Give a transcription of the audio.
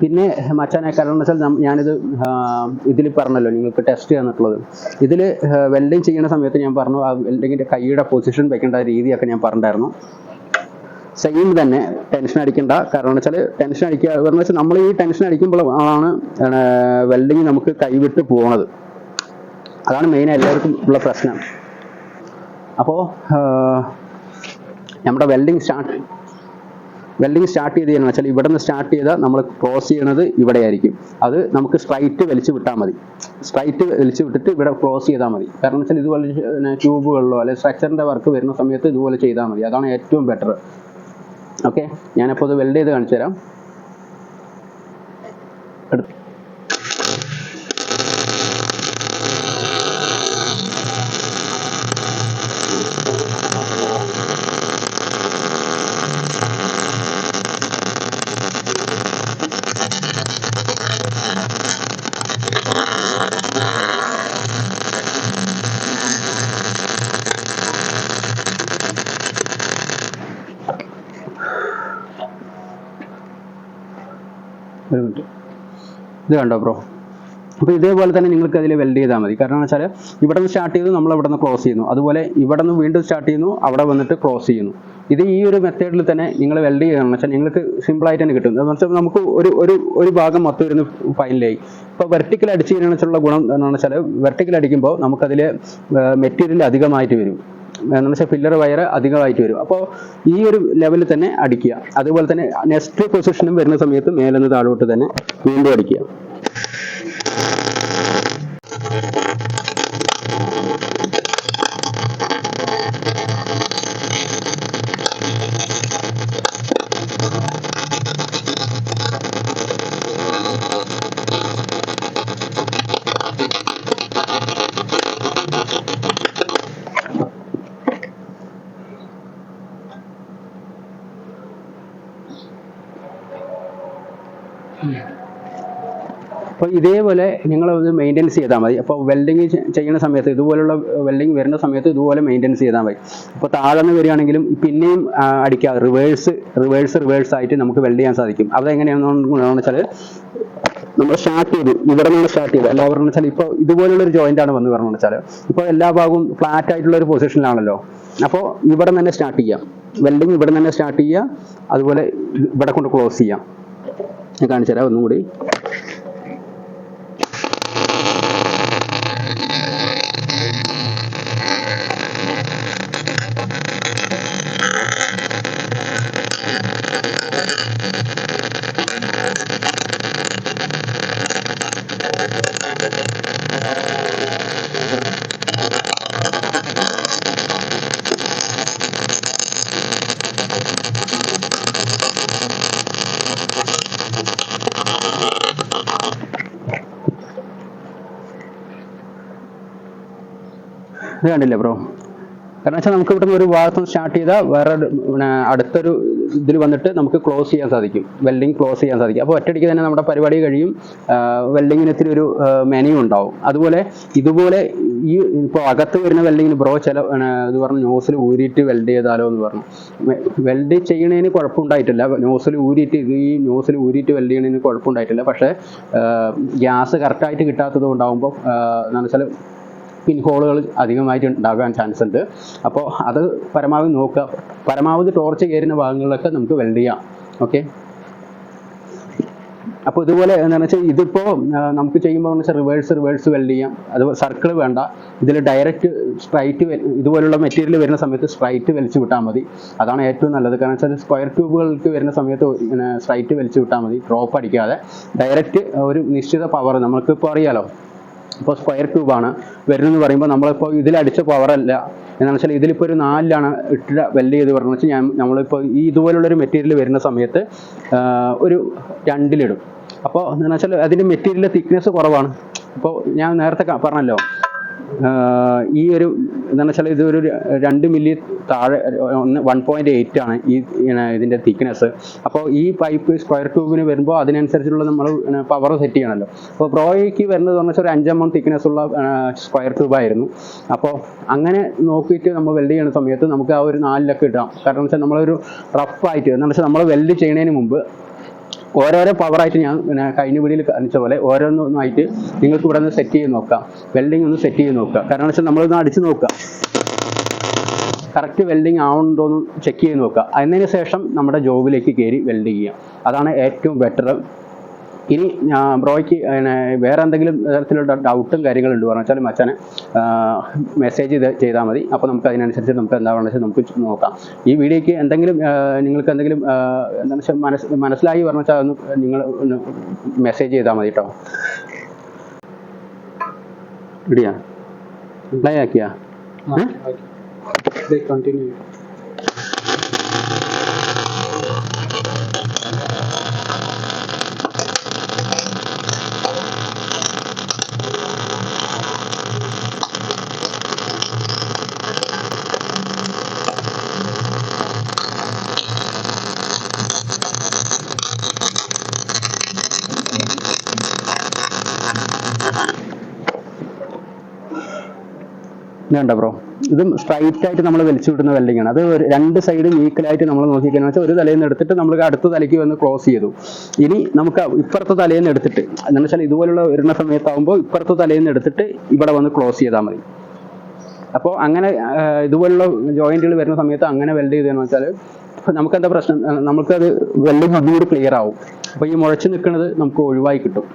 പിന്നെ മച്ചാനെ കാരണം വെച്ചാൽ ഞാനിത് ഇതിൽ പറഞ്ഞല്ലോ നിങ്ങൾക്ക് ടെസ്റ്റ് ചെയ്യാന്നുള്ളത് ഇതിൽ വെൽഡിങ് ചെയ്യുന്ന സമയത്ത് ഞാൻ പറഞ്ഞു ആ വെൽഡിങ്ങിന്റെ കൈയുടെ പൊസിഷൻ വെക്കേണ്ട രീതിയൊക്കെ ഞാൻ പറഞ്ഞിട്ടുണ്ടായിരുന്നു. സെയിം തന്നെ ടെൻഷൻ അടിക്കണ്ട. കാരണം വെച്ചാൽ ടെൻഷൻ അടിക്കുക എന്ന് വെച്ചാൽ നമ്മൾ ഈ ടെൻഷൻ അടിക്കുമ്പോഴാണ് വെൽഡിങ് നമുക്ക് കൈവിട്ട് പോകുന്നത് അതാണ് മെയിൻ എല്ലാവർക്കും ഉള്ള പ്രശ്നം. അപ്പോൾ നമ്മുടെ വെൽഡിങ് സ്റ്റാർട്ട് വെൽഡിങ് സ്റ്റാർട്ട് ചെയ്ത് ചെയ്യണമെന്ന് വെച്ചാൽ ഇവിടെ നിന്ന് സ്റ്റാർട്ട് ചെയ്താൽ നമ്മൾ ക്രോസ് ചെയ്യണത് ഇവിടെ ആയിരിക്കും അത് നമുക്ക് സ്ട്രൈറ്റ് വലിച്ചു വിട്ടാൽ മതി. സ്ട്രൈറ്റ് വലിച്ചു വിട്ടിട്ട് ഇവിടെ ക്ലോസ് ചെയ്താൽ മതി. കാരണം വെച്ചാൽ ഇതുപോലെ ട്യൂബുകളിലോ അല്ലെങ്കിൽ സ്ട്രക്ചറിന്റെ വർക്ക് വരുന്ന സമയത്ത് ഇതുപോലെ ചെയ്താൽ മതി. അതാണ് ഏറ്റവും ബെറ്റർ ഓക്കെ ഞാനപ്പോൾ അത് വെൽഡ് ചെയ്ത് കാണിച്ചു തരാം എടുത്ത് ഒരു മിനിറ്റ് ഇത് കണ്ടോ ബ്രോ അപ്പോൾ ഇതേപോലെ തന്നെ നിങ്ങൾക്ക് അതിൽ വെൽഡ് ചെയ്താൽ മതി. കാരണം വെച്ചാൽ ഇവിടെ നിന്ന് സ്റ്റാർട്ട് ചെയ്തു നമ്മൾ ഇവിടെ നിന്ന് ക്ലോസ് ചെയ്യുന്നു. അതുപോലെ ഇവിടെ നിന്ന് വീണ്ടും സ്റ്റാർട്ട് ചെയ്യുന്നു അവിടെ വന്നിട്ട് ക്ലോസ് ചെയ്യുന്നു. ഇത് ഈ ഒരു മെത്തേഡിൽ തന്നെ നിങ്ങൾ വെൽഡ് ചെയ്യണം വെച്ചാൽ നിങ്ങൾക്ക് സിമ്പിളായിട്ട് തന്നെ കിട്ടും. എന്ന് വെച്ചാൽ നമുക്ക് ഒരു ഒരു ഒരു ഭാഗം മൊത്തം ഇരുന്ന് ഫൈനലായി ഇപ്പോൾ വെർട്ടിക്കൽ അടിച്ച് കഴിഞ്ഞാൽ ഗുണം എന്താണെന്ന് വെച്ചാൽ വെർട്ടിക്കൽ അടിക്കുമ്പോൾ നമുക്കതിൽ മെറ്റീരിയൽ അധികമായിട്ട് വരും. എന്ന് വെച്ചാൽ ഫില്ലർ വയർ അധികമായിട്ട് വരും. അപ്പോൾ ഈ ഒരു ലെവലിൽ തന്നെ അടിക്കുക. അതുപോലെ തന്നെ നെക്സ്റ്റ് പൊസിഷനും വരുന്ന സമയത്ത് മേലെന്ന് താഴോട്ട് തന്നെ വീണ്ടും അടിക്കുക. അപ്പോൾ ഇതേപോലെ നിങ്ങൾ ഇത് മെയിന്റെനൻസ് ചെയ്താൽ മതി. അപ്പോൾ വെൽഡിങ് ചെയ്യുന്ന സമയത്ത് ഇതുപോലുള്ള വെൽഡിങ് വരുന്ന സമയത്ത് ഇതുപോലെ മെയിന്റെനൻസ് ചെയ്താൽ മതി. അപ്പോൾ താഴെ നിന്ന് വരികയാണെങ്കിലും പിന്നെയും അടിക്കാതെ റിവേഴ്സ് റിവേഴ്സ് റിവേഴ്സ് ആയിട്ട് നമുക്ക് വെൽഡ് ചെയ്യാൻ സാധിക്കും. അതെങ്ങനെയാണെന്ന് വെച്ചാൽ നമ്മൾ സ്റ്റാർട്ട് ചെയ്തു. ഇവിടെ നിന്നാണ് സ്റ്റാർട്ട് ചെയ്തത് എല്ലാവരും വെച്ചാൽ ഇപ്പോൾ ഇതുപോലുള്ള ഒരു ജോയിന്റ് ആണ് വന്ന് പറഞ്ഞു വെച്ചാൽ ഇപ്പോൾ എല്ലാ ഭാഗവും ഫ്ലാറ്റ് ആയിട്ടുള്ള ഒരു പൊസിഷനിലാണല്ലോ അപ്പോൾ ഇവിടെ തന്നെ സ്റ്റാർട്ട് ചെയ്യാം. വെൽഡിങ് ഇവിടെ തന്നെ സ്റ്റാർട്ട് ചെയ്യുക. അതുപോലെ ഇവിടെ കൊണ്ട് ക്ലോസ് ചെയ്യാം. ഞാൻ കാണിച്ചു തരാം ഒന്നും കൂടി ഇത് കണ്ടില്ലേ ബ്രോ കാരണം വെച്ചാൽ നമുക്ക് ഇവിടുന്ന് ഒരു ഭാഗത്ത് സ്റ്റാർട്ട് ചെയ്താൽ വേറെ അടുത്തൊരു ഇതിൽ വന്നിട്ട് നമുക്ക് ക്ലോസ് ചെയ്യാൻ സാധിക്കും. വെൽഡിങ് ക്ലോസ് ചെയ്യാൻ സാധിക്കും. അപ്പോൾ ഒറ്റയടിക്ക് തന്നെ നമ്മുടെ പരിപാടി കഴിയും. വെൽഡിങ്ങിന് ഇത്തിരി ഒരു മെനു ഉണ്ടാവും. അതുപോലെ ഇതുപോലെ ഈ ഇപ്പോൾ അകത്ത് വരുന്ന വെൽഡിങ്ങിന് ബ്രോ ചില ഇത് പറഞ്ഞ നോസിൽ ഊരിയിട്ട് വെൽഡ് ചെയ്താലോ എന്ന് പറഞ്ഞു. വെൽഡ് ചെയ്യണതിന് കുഴപ്പമുണ്ടായിട്ടില്ല. നോസിൽ ഊരിയിട്ട് ഇത് ഈ നോസിൽ ഊരിയിട്ട് വെൽഡ് ചെയ്യണതിന് കുഴപ്പമുണ്ടായിട്ടില്ല. പക്ഷേ ഗ്യാസ് കറക്റ്റായിട്ട് കിട്ടാത്തത് കൊണ്ടാകുമ്പോൾ എന്താണെന്ന് വെച്ചാൽ പിൻ ഹോളുകൾ അധികമായിട്ട് ഉണ്ടാകാൻ ചാൻസ് ഉണ്ട്. അപ്പോൾ അത് പരമാവധി നോക്കുക. പരമാവധി ടോർച്ച് കയറുന്ന ഭാഗങ്ങളിലൊക്കെ നമുക്ക് വെൽഡ് ചെയ്യാം. ഓക്കെ അപ്പോൾ ഇതുപോലെ എന്താണെന്ന് വെച്ചാൽ ഇതിപ്പോൾ നമുക്ക് ചെയ്യുമ്പോൾ എന്ന് വെച്ചാൽ റിവേഴ്സ് റിവേഴ്സ് വെൽഡ് ചെയ്യാം. അത് സർക്കിൾ വേണ്ട. ഇതിൽ ഡയറക്റ്റ് സ്ട്രൈറ്റ് ഇതുപോലുള്ള മെറ്റീരിയൽ വരുന്ന സമയത്ത് സ്ട്രൈറ്റ് വലിച്ചു വിട്ടാൽ മതി. അതാണ് ഏറ്റവും നല്ലത്. കാരണം വെച്ചാൽ സ്ക്വയർ ട്യൂബുകൾക്ക് വരുന്ന സമയത്ത് ഇങ്ങനെ സ്ട്രൈറ്റ് വലിച്ചു വിട്ടാൽ മതി. ഡ്രോപ്പ് അടിക്കാതെ. ഡയറക്റ്റ് ഒരു നിശ്ചിത പവർ നമ്മൾക്കിപ്പോൾ അറിയാലോ. ഇപ്പോൾ സ്ക്വയർ ആണ്. വരുന്നതെന്ന് പറയുമ്പോൾ നമ്മളിപ്പോൾ ഇതിലടിച്ച പവറല്ല എന്താണെന്ന് വെച്ചാൽ ഇതിലിപ്പോൾ ഒരു നാലിലാണ് ഇട്ട വെല്ല് ചെയ്ത് പറഞ്ഞു വെച്ചാൽ ഞാൻ നമ്മളിപ്പോൾ ഈ ഇതുപോലുള്ളൊരു മെറ്റീരിയൽ വരുന്ന സമയത്ത് ഒരു രണ്ടിലിടും. അപ്പോൾ എന്താണെന്ന് വെച്ചാൽ അതിന്റെ മെറ്റീരിയൽ തിക്നെസ് കുറവാണ്. അപ്പോൾ ഞാൻ നേരത്തെ പറഞ്ഞല്ലോ ഈ ഒരു എന്താണെന്ന് വെച്ചാൽ ഇതൊരു രണ്ട് മില്ലി താഴെ ഒന്ന് വൺ പോയിന്റ് എയ്റ്റ് ആണ് ഈ ഇതിന്റെ തിക്നെസ് അപ്പോൾ ഈ പൈപ്പ് സ്ക്വയർ ട്യൂബിന് വരുമ്പോൾ അതിനനുസരിച്ചുള്ള നമ്മൾ പവർ സെറ്റ് ചെയ്യണമല്ലോ അപ്പോൾ പ്രോയ്ക്ക് വരുന്നത് വെച്ചാൽ ഒരു അഞ്ചെണ്ണം തിക്നെസ് ഉള്ള സ്ക്വയർ ട്യൂബായിരുന്നു അപ്പോൾ അങ്ങനെ നോക്കിയിട്ട് നമ്മൾ വെൽഡ് ചെയ്യുന്ന സമയത്ത് നമുക്ക് ആ ഒരു നാലിലൊക്കെ ഇടാം. കാരണം വെച്ചാൽ നമ്മളൊരു റഫ് ആയിട്ട് എന്ന് വെച്ചാൽ നമ്മൾ വെൽഡ് ചെയ്യുന്നതിന് മുമ്പ് ഓരോരോ പവറായിട്ട് ഞാൻ കഴിഞ്ഞ വീടിയിൽ കാണിച്ച പോലെ ഓരോന്നൊന്നായിട്ട് നിങ്ങൾക്ക് ഇവിടെ നിന്ന് സെറ്റ് ചെയ്ത് നോക്കാം. വെൽഡിംഗ് ഒന്ന് സെറ്റ് ചെയ്ത് നോക്കുക കാരണം വെച്ചാൽ നമ്മളൊന്ന് അടിച്ച് നോക്കുക കറക്റ്റ് വെൽഡിങ് ആവുന്നുണ്ടോ എന്ന് ചെക്ക് ചെയ്ത് നോക്കുക അതിന് ശേഷം നമ്മുടെ ജോബിലേക്ക് കയറി വെൽഡ് ചെയ്യുക അതാണ് ഏറ്റവും ബെറ്റർ ഇനി ബ്രോയ്ക്ക് പിന്നെ വേറെ എന്തെങ്കിലും തരത്തിലുള്ള ഡൗട്ടും കാര്യങ്ങളുണ്ട് പറഞ്ഞു വെച്ചാൽ മച്ചാനെ മെസ്സേജ് ചെയ്ത് ചെയ്താൽ മതി. അപ്പോൾ നമുക്ക് അതിനനുസരിച്ച് നമുക്ക് എന്താ വെച്ചാൽ നമുക്ക് നോക്കാം. ഈ വീഡിയോയ്ക്ക് എന്തെങ്കിലും നിങ്ങൾക്ക് എന്തെങ്കിലും എന്താണെന്ന് വെച്ചാൽ മനസ്സ് മനസ്സിലായി പറഞ്ഞു വെച്ചാൽ ഒന്ന് നിങ്ങൾ ഒന്ന് മെസ്സേജ് ചെയ്താൽ മതി കേട്ടോ ഇടിയാ പ്ലേ ആക്കിയാ? ഏ? ഇതുണ്ട ബ്രോ. ഇതും സ്ട്രൈറ്റ് ആയിട്ട് നമ്മൾ വലിച്ചു വിടുന്ന വെൽഡിംഗ് ആണ്. അത് രണ്ട് സൈഡും ഈക്വൽ ആയിട്ട് നമ്മൾ നോക്കിക്കഴിഞ്ഞാൽ വെച്ചാൽ ഒരു തലയിൽ നിന്ന് എടുത്തിട്ട് നമ്മൾ അടുത്ത തലയ്ക്ക് വന്ന് ക്ലോസ് ചെയ്തു. ഇനി നമുക്ക് ഇപ്പുറത്തെ തലയിൽ നിന്ന് എടുത്തിട്ട് എന്ന് വെച്ചാൽ ഇതുപോലുള്ള വരുന്ന സമയത്താകുമ്പോൾ ഇപ്പുറത്തെ തലയിൽ നിന്ന് എടുത്തിട്ട് ഇവിടെ വന്ന് ക്ലോസ് ചെയ്താൽ മതി. അപ്പോൾ അങ്ങനെ ഇതുപോലുള്ള ജോയിന്റുകൾ വരുന്ന സമയത്ത് അങ്ങനെ വെൽഡ് ചെയ്തതെന്ന് വെച്ചാൽ നമുക്കെന്താ പ്രശ്നം? നമുക്ക് നമുക്കത് വെൽഡിങ് ഒന്നുകൂടി ക്ലിയർ ആവും. അപ്പോൾ ഈ മുഴച്ചു നിൽക്കുന്നത് നമുക്ക് ഒഴിവായി കിട്ടും.